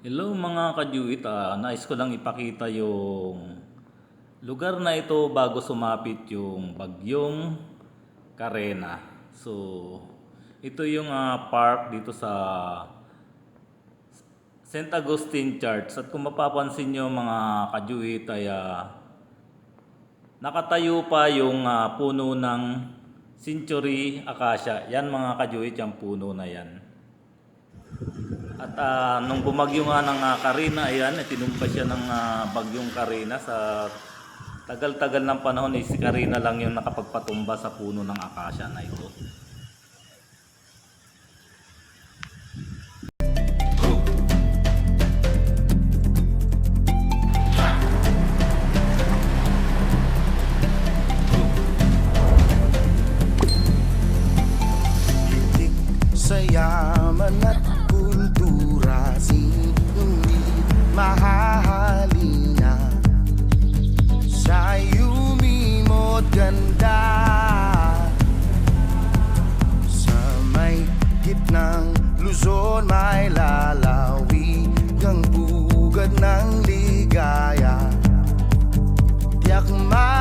Hello mga kajuit, ah, nais ko lang ipakita yung lugar na ito bago sumapit yung bagyong Karena. So, ito yung ah, park dito sa St. Augustine Church. At kung mapapansin nyo mga kajuit ay ah, nakatayo pa yung ah, puno ng Century Acacia. Yan mga kajuit, yung puno na yan. At uh, nung bumagyo nga ng ah, uh, Karina, ayan, eh, tinumpa siya ng uh, bagyong Karina sa tagal-tagal ng panahon eh, si Karina lang yung nakapagpatumba sa puno ng akasya na ito. Saya laban at kultura si hindi mahahalina sa'yo mimot ganda. Sa may gitnang Luzon may lalawi ang bugad ng ligaya. Tiyak may